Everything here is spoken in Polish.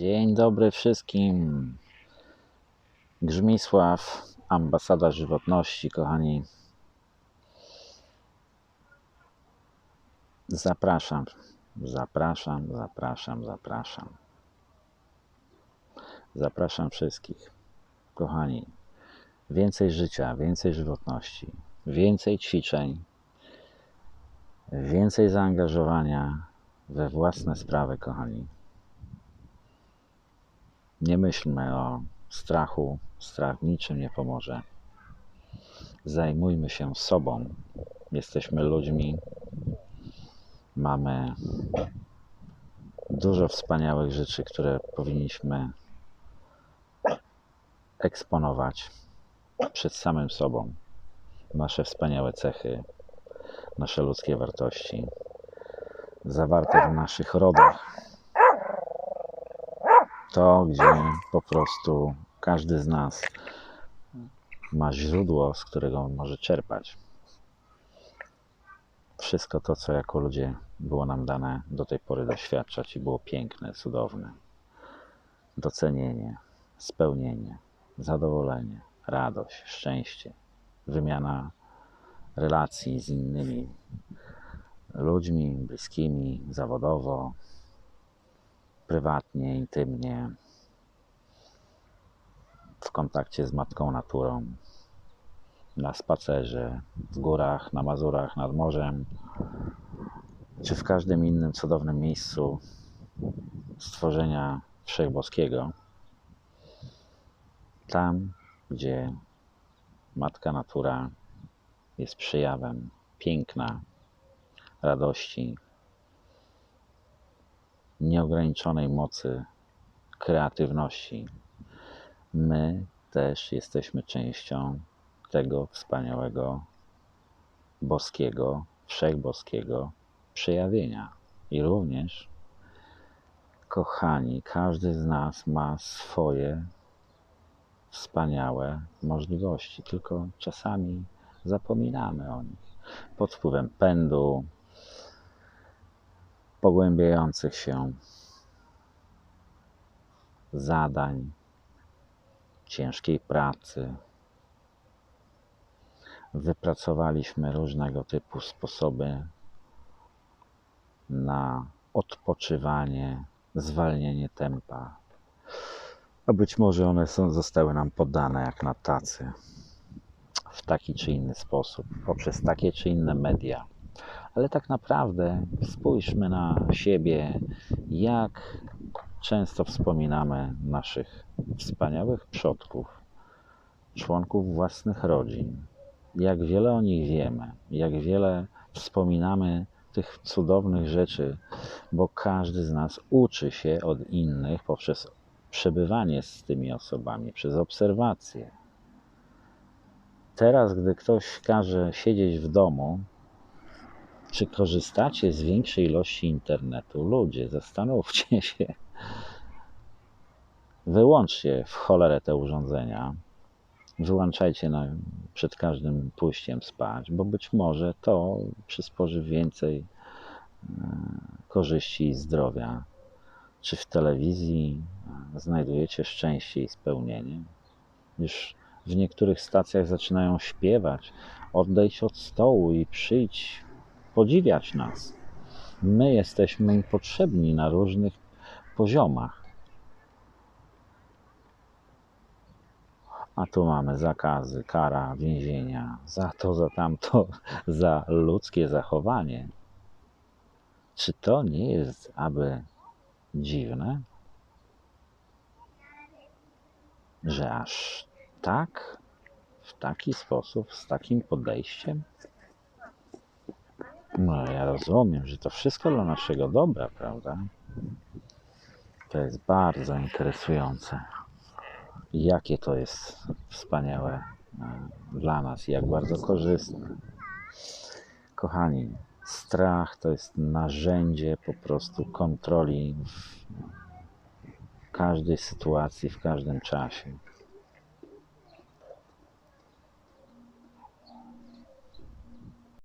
Dzień dobry wszystkim. Grzmisław, ambasada żywotności, kochani. Zapraszam, zapraszam, zapraszam, zapraszam. Zapraszam wszystkich, kochani. Więcej życia, więcej żywotności, więcej ćwiczeń, więcej zaangażowania we własne sprawy, kochani. Nie myślmy o strachu. Strach niczym nie pomoże. Zajmujmy się sobą. Jesteśmy ludźmi. Mamy dużo wspaniałych rzeczy, które powinniśmy eksponować przed samym sobą. Nasze wspaniałe cechy, nasze ludzkie wartości, zawarte w naszych rodach to, gdzie po prostu każdy z nas ma źródło, z którego może czerpać. Wszystko to, co jako ludzie było nam dane do tej pory doświadczać i było piękne, cudowne. Docenienie, spełnienie, zadowolenie, radość, szczęście, wymiana relacji z innymi ludźmi, bliskimi, zawodowo, prywatnie, intymnie, w kontakcie z matką naturą, na spacerze, w górach, na Mazurach, nad morzem, czy w każdym innym cudownym miejscu stworzenia Wszechboskiego. Tam, gdzie Matka Natura jest przejawem piękna, radości, nieograniczonej mocy, kreatywności. My też jesteśmy częścią tego wspaniałego, boskiego, wszechboskiego przejawienia. I również, kochani, każdy z nas ma swoje wspaniałe możliwości, tylko czasami zapominamy o nich. Pod wpływem pędu, pogłębiających się zadań, ciężkiej pracy. Wypracowaliśmy różnego typu sposoby na odpoczywanie, zwalnienie tempa. A być może one są, zostały nam podane jak na tacy w taki czy inny sposób, poprzez takie czy inne media ale tak naprawdę spójrzmy na siebie, jak często wspominamy naszych wspaniałych przodków, członków własnych rodzin, jak wiele o nich wiemy, jak wiele wspominamy tych cudownych rzeczy, bo każdy z nas uczy się od innych poprzez przebywanie z tymi osobami, przez obserwacje. Teraz, gdy ktoś każe siedzieć w domu, czy korzystacie z większej ilości internetu? Ludzie, zastanówcie się. Wyłączcie w cholerę te urządzenia. Wyłączajcie na, przed każdym pójściem spać, bo być może to przysporzy więcej e, korzyści i zdrowia. Czy w telewizji e, znajdujecie szczęście i spełnienie? Już w niektórych stacjach zaczynają śpiewać: odejdź od stołu i przyjdź podziwiać nas. My jesteśmy im potrzebni na różnych poziomach. A tu mamy zakazy, kara, więzienia, za to, za tamto, za ludzkie zachowanie. Czy to nie jest aby dziwne, że aż tak, w taki sposób, z takim podejściem no, ja rozumiem, że to wszystko dla naszego dobra, prawda? To jest bardzo interesujące. Jakie to jest wspaniałe e, dla nas, jak bardzo korzystne. Kochani, strach to jest narzędzie po prostu kontroli w każdej sytuacji, w każdym czasie.